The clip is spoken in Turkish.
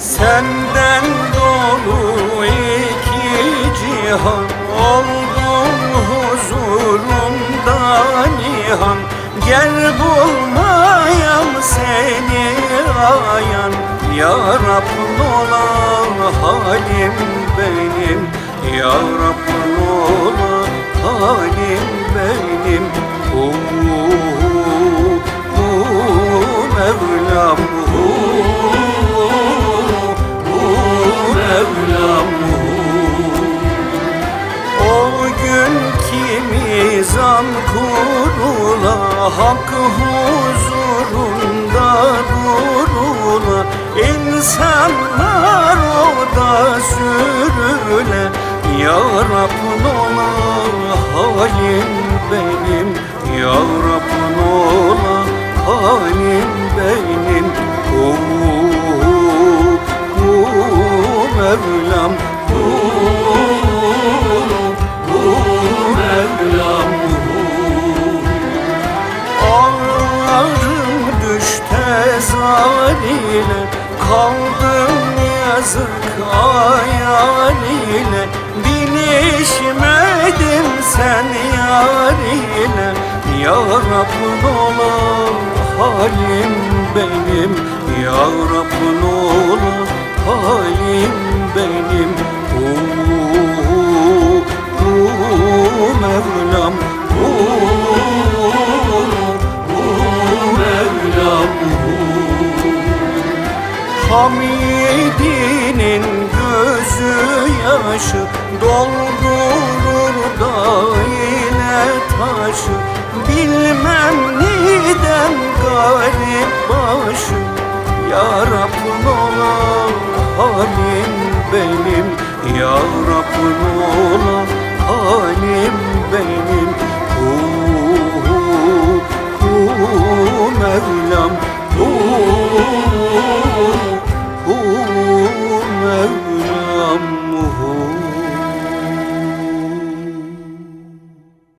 Senden dolu iki cihan Oldum huzurumda nihan. Gel bulmayam seni ayan Ya Rab ola halim benim. Ya Rab Hak huzurunda durula İnsanlar oda sürüle. Ya Rab ola halim benim Ya Rab ola halim benim. Hu hu Mevlam zaline Kaldım yazık hayal ile Bilişmedim sen yar ile Ya Rab ola halim benim. Ya Rab ola halim benim Hamidinin gözü yaşı Doldurur da yine taşı. Bilmem neden garip başı. Ya Rab ola halim benim Ya Rab Oh.